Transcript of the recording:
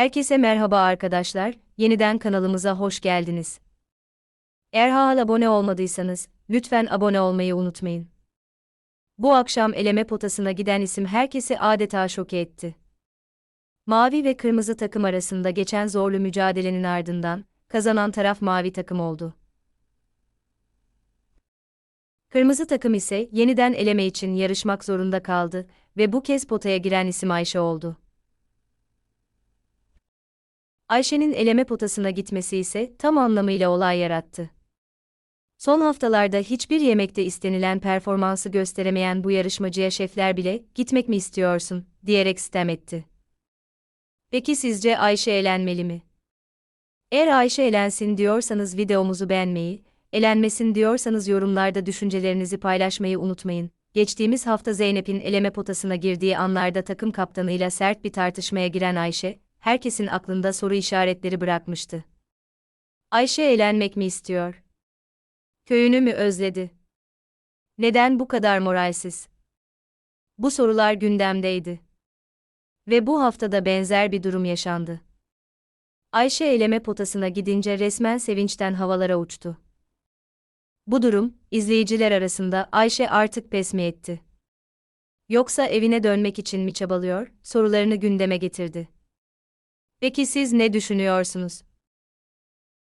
Herkese merhaba arkadaşlar, yeniden kanalımıza hoş geldiniz. Eğer hala abone olmadıysanız, lütfen abone olmayı unutmayın. Bu akşam eleme potasına giden isim herkesi adeta şoke etti. Mavi ve kırmızı takım arasında geçen zorlu mücadelenin ardından, kazanan taraf mavi takım oldu. Kırmızı takım ise yeniden eleme için yarışmak zorunda kaldı ve bu kez potaya giren isim Ayşe oldu. Ayşe'nin eleme potasına gitmesi ise tam anlamıyla olay yarattı. Son haftalarda hiçbir yemekte istenilen performansı gösteremeyen bu yarışmacıya şefler bile "Gitmek mi istiyorsun?" diyerek sitem etti. Peki sizce Ayşe elenmeli mi? Eğer Ayşe elensin diyorsanız videomuzu beğenmeyi, elenmesin diyorsanız yorumlarda düşüncelerinizi paylaşmayı unutmayın. Geçtiğimiz hafta Zeynep'in eleme potasına girdiği anlarda takım kaptanıyla sert bir tartışmaya giren Ayşe, herkesin aklında soru işaretleri bırakmıştı. Ayşe eğlenmek mi istiyor? Köyünü mü özledi? Neden bu kadar moralsiz? Bu sorular gündemdeydi. Ve bu haftada benzer bir durum yaşandı. Ayşe eleme potasına gidince resmen sevinçten havalara uçtu. Bu durum, izleyiciler arasında Ayşe artık pes mi etti? Yoksa evine dönmek için mi çabalıyor, sorularını gündeme getirdi. Peki siz ne düşünüyorsunuz?